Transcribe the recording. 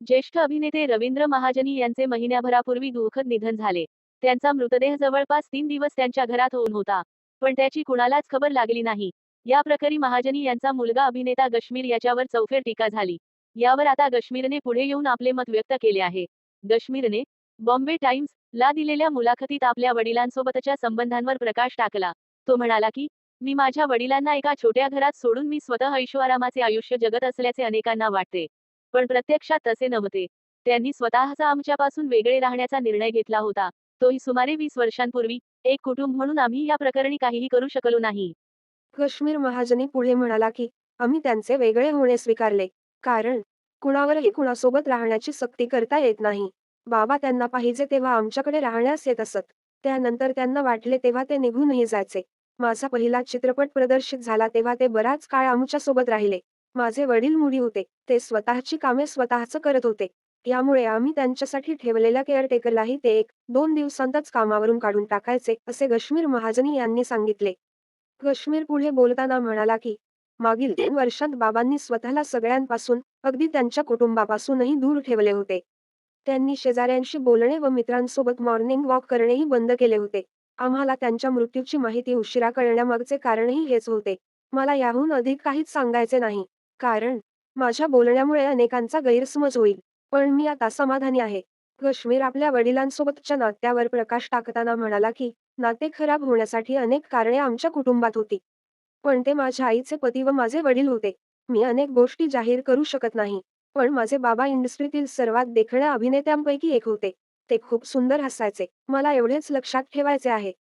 ज्येष्ठ अभिनेते रवींद्र महाजनी यांचे महिन्याभरापूर्वी दुःखद निधन झाले. त्यांचा मृतदेह जवळपास तीन दिवस त्यांच्या घरात होऊन होता. पण त्याची कुणालाच खबर लागली नाही. या प्रकरी महाजनी यांचा मुलगा अभिनेता गश्मीर याच्यावर चौफेर टीका झाली. यावर आता गश्मीरने पुढे येऊन आपले मत व्यक्त केले आहे. गश्मीरने बॉम्बे टाइम्स ला दिलेल्या मुलाखतीत आपल्या वडिलांसोबतच्या संबंधांवर प्रकाश टाकला. तो म्हणाला की मी माझ्या वडिलांना एका छोट्या घरात सोडून मी स्वतः ऐशोआरामाचे आयुष्य जगत असल्याचे अनेकांना वाटते. पण प्रत्यक्षात तसे नव्हते. त्यांनी स्वतःचा आमच्यापासून वेगळे राहण्याचा निर्णय घेतला होता. तोही सुमारे वीस वर्षांपूर्वी. एक कुटुंब म्हणून आम्ही या प्रकरणी काहीही करू शकलो नाही. कश्मीर महाजनी पुढे म्हणाला की आम्ही त्यांचे वेगळे होणे स्वीकारले. कारण कुणावरही कुणासोबत राहण्याची सक्ती करता येत नाही. बाबा त्यांना पाहिजे तेव्हा आमच्याकडे राहण्यास येत असत. त्यानंतर त्यांना वाटले तेव्हा ते निघूनही जायचे. माझा पहिला चित्रपट प्रदर्शित झाला तेव्हा ते बराच काळ आमच्यासोबत राहिले. माझे वडील मुडी होते. ते स्वतःची कामे स्वतःच करत होते. यामुळे आम्ही त्यांच्यासाठी ठेवलेल्या केअरटेकरलाही ते एक दोन दिवसांतच कामावरून काढून टाकायचे असे कश्मीर महाजनी यांनी सांगितले. गश्मीर पुढे बोलताना म्हणाला की मागील तीन वर्षात बाबांनी स्वतःला सगळ्यांपासून अगदी त्यांच्या कुटुंबापासूनही दूर ठेवले होते. त्यांनी शेजाऱ्यांशी बोलणे व मित्रांसोबत मॉर्निंग वॉक करणेही बंद केले होते. आम्हाला त्यांच्या मृत्यूची माहिती उशिरा कळण्यामागचे कारणही हेच होते. मला याहून अधिक काहीच सांगायचे नाही. कारण माझ्या बोलण्यामुळे अनेकांचा गैरसमज होईल. पण मी आता समाधानी आहे. कश्मीर आपल्या वडिलांसोबतच्या नात्यावर प्रकाश टाकताना म्हणाला की नाते खराब होण्यासाठी अनेक कारणे आमच्या कुटुंबात होती. पण ते माझ्या आईचे पती व माझे वडील होते. मी अनेक गोष्टी जाहीर करू शकत नाही. पण माझे बाबा इंडस्ट्रीतील सर्वात देखण्या अभिनेत्यांपैकी एक होते. ते खूप सुंदर हसायचे. मला एवढेच लक्षात ठेवायचे आहे.